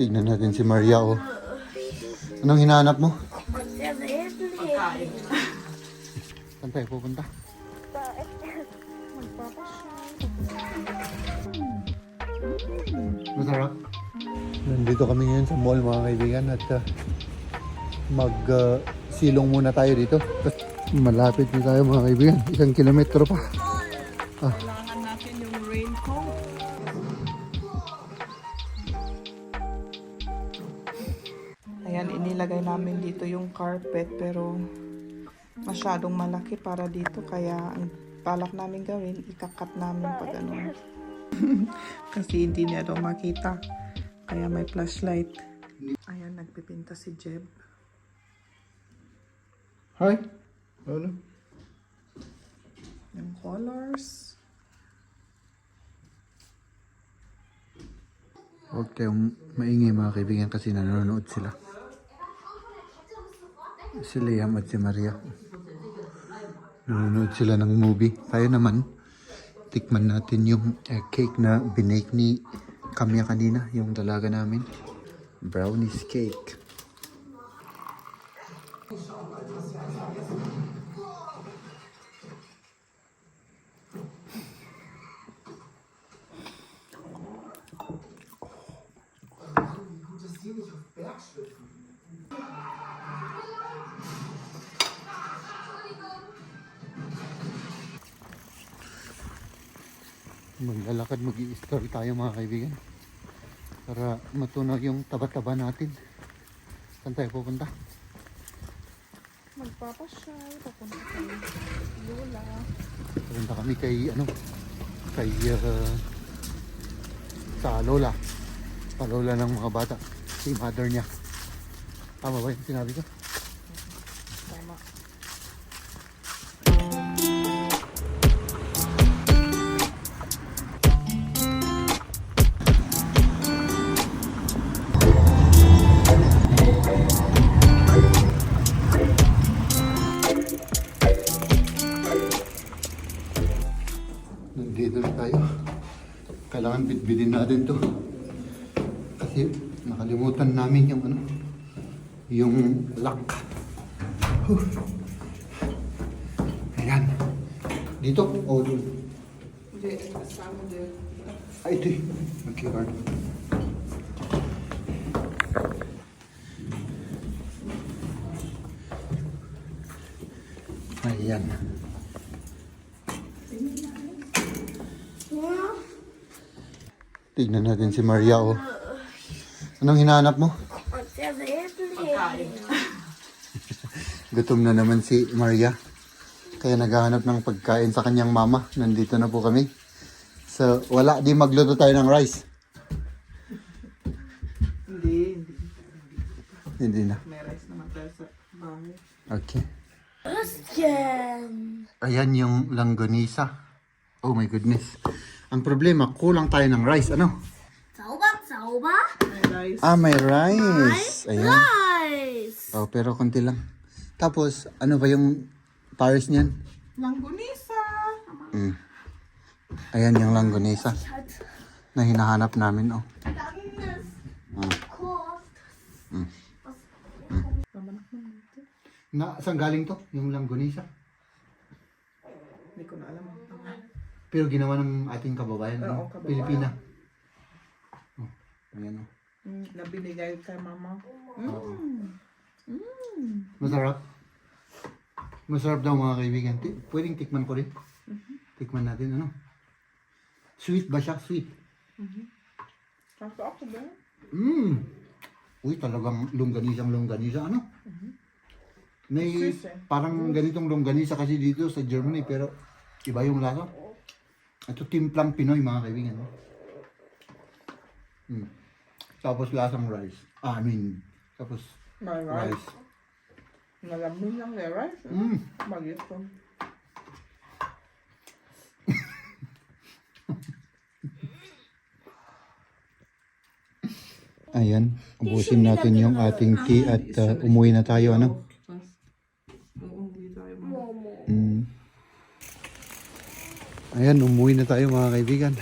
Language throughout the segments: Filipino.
Tignan natin si Maria, oh. Anong hinahanap mo? Saan tayo pupunta? Masarap. Nandito kami ngayon sa mall mga kaibigan at uh, mag uh, silong muna tayo dito. Malapit na tayo mga kaibigan. Isang kilometro pa. Kailangan carpet pero masyadong malaki para dito kaya ang balak namin gawin, ikakat namin pag ano. Kasi hindi niya daw makita. Kaya may flashlight. Ayan, nagpipinta si Jeb. Hi. Ano? Yung colors. Huwag kayong maingay mga kaibigan kasi nanonood sila. Si Liam at si Maria. Nanonood sila ng movie. Tayo naman, tikman natin yung eh, cake na binake ni Kamya kanina, yung dalaga namin. Brownies cake. Maglalakad, mag story tayo mga kaibigan. Para matunaw yung taba-taba natin. Saan tayo pupunta? Magpapasyal, papunta kay Lola. Pupunta kami kay ano kay uh, sa lola. Sa lola ng mga bata. Si mother niya. Tama ba yung sinabi ko? Kailangan bitbitin natin to. Kasi nakalimutan namin yung ano, yung lock. Huh. Ayan. Dito o doon? Hindi, kasama din. Ay, ito eh. Mag-QR. Ayan. Tignan natin si Maria, oh. Anong hinahanap mo? Gutom na naman si Maria. Kaya naghahanap ng pagkain sa kanyang mama. Nandito na po kami. So, wala. Di magluto tayo ng rice. Hindi, hindi. Hindi na. May rice naman tayo sa bahay. Okay. Ayan yung langgonisa. Oh my goodness. Ang problema, kulang tayo ng rice. Ano? Sauber, sauber. May rice. Ah, may rice. Ayan. Nice. Oh, pero konti lang. Tapos, ano ba yung Paris niyan? Langgunisa. Mm. Ayan yung langgonisa na hinahanap namin. Oh. Na, saan galing to? Yung langgonisa? Hindi ko na alam. Pero ginawa ng ating kababayan, ano? Oo, kababayan. Pilipina. Oh, ayan oh. Mm, na binigay kay mama. Oo. Mm. Masarap. Masarap daw mga kaibigan. Ti- pwedeng tikman ko rin. Tikman natin ano. Sweet ba siya? Sweet. Kaso ako ba? Mmm. Uy, talagang longganisang longganisa. Ano? May Swiss eh. parang ganitong longganisa kasi dito sa Germany pero iba yung lasa. Ito timplang Pinoy mga kaibigan. no? Mm. Tapos lasang rice. Ah, I mean, tapos May rice. rice. Malambing lang may rice. Mm. Magito. Ayan, ubusin natin yung ating tea at uh, umuwi na tayo, ano? Ayan, umuwi na tayo mga kaibigan.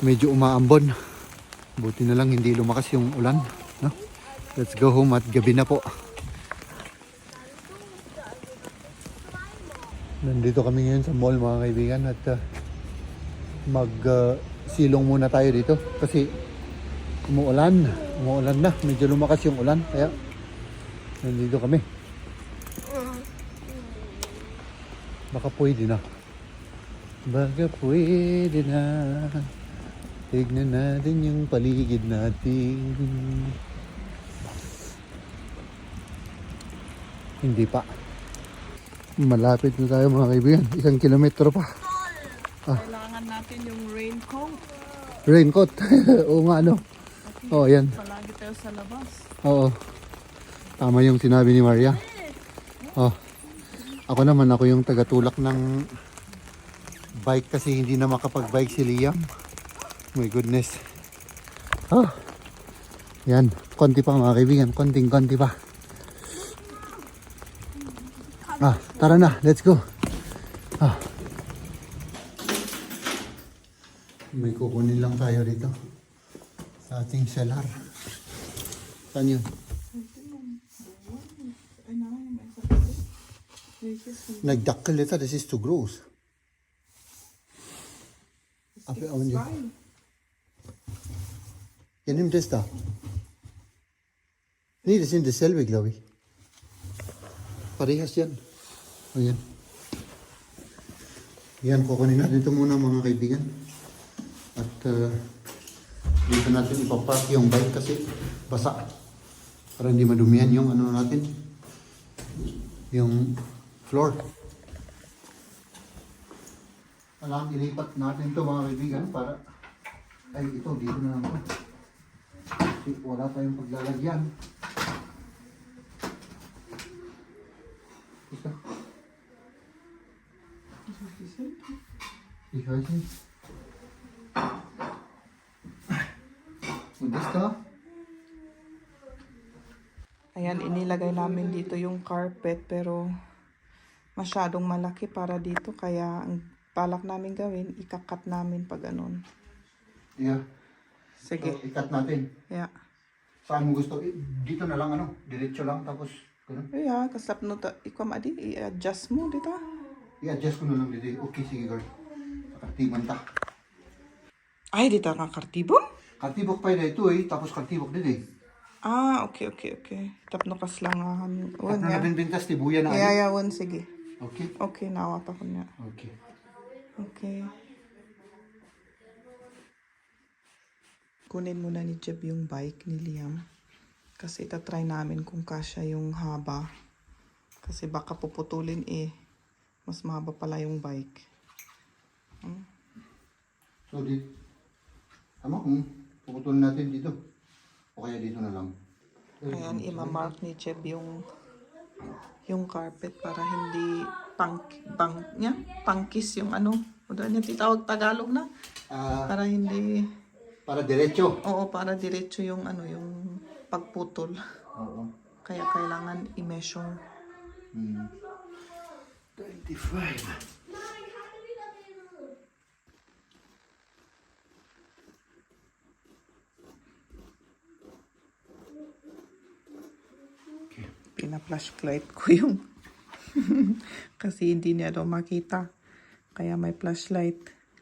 Medyo umaambon. Buti na lang hindi lumakas yung ulan. No? Let's go home at gabi na po. Nandito kami ngayon sa mall mga kaibigan at uh, mag uh, silong muna tayo dito kasi umuulan. Umuulan na. Medyo lumakas yung ulan kaya nandito kami. Baka pwede na. Baka pwede na. Tignan natin yung paligid natin. Hindi pa. Malapit na tayo mga kaibigan. Isang kilometro pa. Kailangan natin yung raincoat. Raincoat. Oo nga ano. Oo, yan. Palagi tayo sa labas. Oo. Tama yung sinabi ni Maria. Oh. Ako naman, ako yung tagatulak ng bike kasi hindi na makapag-bike si Liam. My goodness. Oh. Yan. Konti pa mga kaibigan. Konting-konti pa. Ah, tara na. Let's go. Ah. May kukunin lang tayo dito. Sa ating seller. Saan yun? Nagdakkel ito. This is too gross. Ape, awan yun. Kan du testa? Nej, det är inte selve, glaube ich. Parehas yan. Ayan. Yan, kukunin natin ito muna mga kaibigan. At uh, dito natin ipapark yung bike kasi basa. Para hindi madumihan yung ano natin. Yung floor. Alam, ilipat natin to mga kaibigan para ay ito, dito na to. Kasi wala tayong paglalagyan. Ito. Ich weiß nicht. Und das da? Ayan, inilagay namin dito yung carpet pero masyadong malaki para dito kaya ang balak namin gawin, ikakat namin pag ganun. Yeah. Sige. So, ikat natin. Yeah. Saan mo gusto? Eh, Dito na lang ano, diretso lang tapos ganun. Yeah, kaslap no ta, ikaw madi, i-adjust mo dito. I-adjust ko na lang dito. Okay, sige girl. Kartiman ta. Ay, dito nga kartibo? Kartibok pa yun ito eh, tapos kartibok din eh. Ah, okay, okay, okay. Tapno kas lang ah. Wan na nabinbintas, tibuya na. Yeah, yeah, wan, sige. Okay. Okay, nawat ako niya. Okay. Okay. Kunin muna ni Jeb yung bike ni Liam. Kasi itatry namin kung kasya yung haba. Kasi baka puputulin eh. Mas mahaba pala yung bike. So, di, tama kung puputulin natin dito. O kaya dito na lang. Ayan, ima-mark ni Jeb yung yung carpet para hindi pang pang niya, pangkis yung ano. Ano niya titawag Tagalog na? Ah, Para hindi para diretso. Oo, para diretso yung ano, yung pagputol. Oo. Kaya kailangan i-measure. Hmm. 25. Pina-flashlight ko yung kasi hindi niya daw makita. Kaya may flashlight.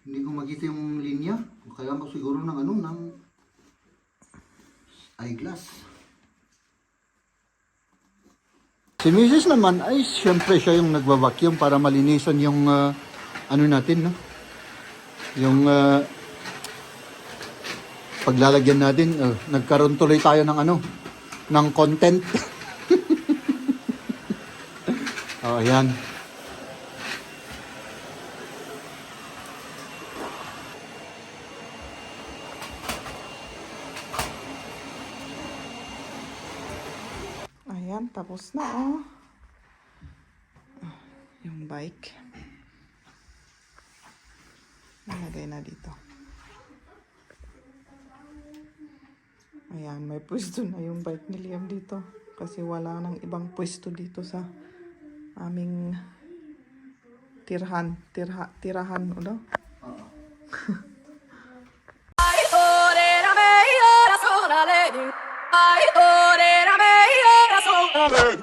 Hindi ko makita yung linya. Kaya mo siguro ng ano, ng eyeglass. Si Mrs. naman ay siyempre siya yung nagbabacuum para malinisan yung ah, ano natin, no? Yung ah, paglalagyan natin, ah, nagkaroon tuloy tayo ng ano, ng content. oh, ayan. Ayan, tapos na oh. Yung bike. Nalagay na dito. Ayan, may pwesto na yung bike ni Liam dito. Kasi wala nang ibang pwesto dito sa aming tirhan, tirha, tirahan, ano? Ay, ore na me, ora sola ay, ore na me, ora sola.